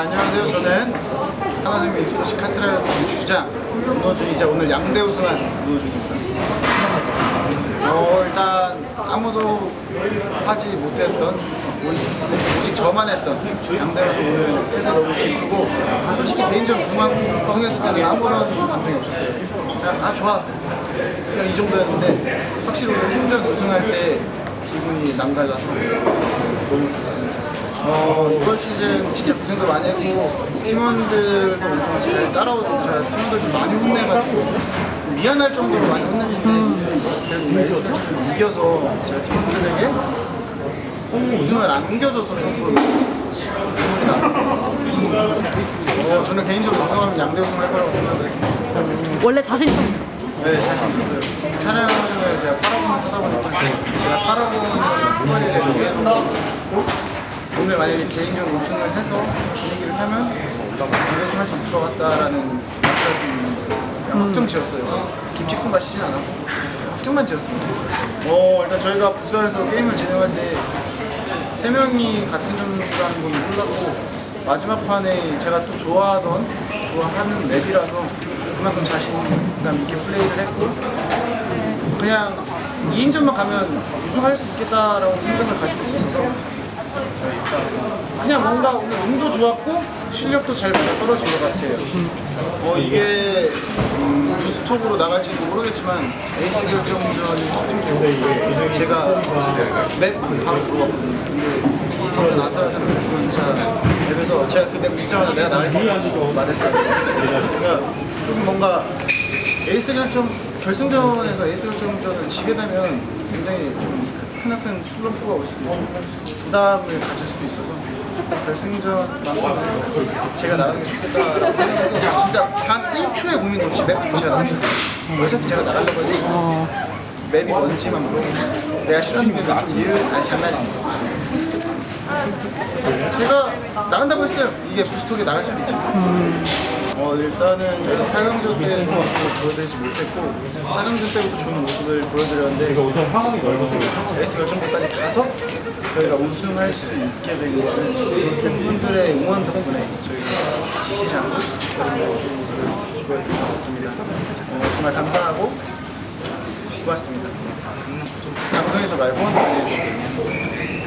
안녕하세요. 저는 하나생명 e스포츠 카트라이더 주장 문호준이자 오늘 양대 우승한 문호준입니다. 어, 일단 아무도 하지 못했던 오직 저만 했던 양대 우승 오늘 해서 너무 기쁘고 솔직히 개인적으로 우승한, 우승했을 때는 아무런 감정이 없었어요. 그냥 아 좋아 그냥 이 정도였는데 확실히 오늘 팀전 우승할 때 기분이 남달라서 너무 좋습니다. 어, 이번 시즌 진짜 고생도 많이 했고 팀원들도 엄청 잘 따라오고 제가 팀원들 좀 많이 혼내가지고 좀 미안할 정도로 많이 혼냈는데 그래도 오늘 에이스를 좀 이겨서 제가 팀원들에게 우승을 안겨줘서 선물 기분이 나. 어, 저는 개인적으로 우승하면 양대 우승할 거라고 생각을 했습니다. 원래 자신이 좀. 네, 자신 있어요. 차량을 제가 파라곤을 타다 보니까 제가 파라곤 특별히 되게 너무 좋고 오늘 만약에 개인적으로 우승을 해서 분위기를 타면 우승할 수 있을 것 같다라는 말까지 있었어요. 그냥 확정 지었어요. 김치국 마시진 않았고 확정만 지었습니다. 어, 일단 저희가 부산에서 게임을 진행할 때 세 명이 같은 점수라는 건 몰랐고 마지막 판에 제가 또 좋아하던 좋아하는 맵이라서 그만큼 자신감 있게 플레이를 했고 그냥 2인전만 가면 우승할 수 있겠다라고 생각을 가지고 그냥 뭔가 오늘 운도 좋았고 실력도 잘 맞아 떨어진 것 같아요. 어 이게 음, 부스톱으로 나갈지도 모르겠지만 에이스 결정전이 확정되고 제가 맵 바로 물어봤거든요. 근데 아슬아슬한 그런차 맵에서 제가 그맵 붙자마자 내가 나갈게 말했어요. 그러니까 좀 뭔가 에이스 결정 결승전에서 에이스 결정전을 지게 되면 굉장히 좀 크- 크나큰 슬럼프가 올 수도 있고 부담을 가질 수도 있어서 결승전 만큼은 제가 나가는 게 좋겠다라고 생각해서 진짜 한 1초의 고민도 없이 맵도 제가 나갔어요. 어차피 제가 나가려고 했지 맵이 뭔지만 물어보고 내가 싫어하는 맵은 좀 이해를 아니 장난입니다. 제가 나간다고 했어요. 이게 부스톡에 나갈 수도 있지. 어, 일단은 저희가 8강전 때 좋은 모습을 보여드리지 못했고 4강전 때부터 좋은 모습을 보여드렸는데 에이스 결정전까지 가서 저희가 우승할 수 있게 된 거는 팬분들의 응원 덕분에 저희가 지치지 않고 그리고 좋은 모습을 보여드린 것 같습니다. 어, 정말 감사하고 고맙습니다. 방송에서 많이 후원 많이 해주시고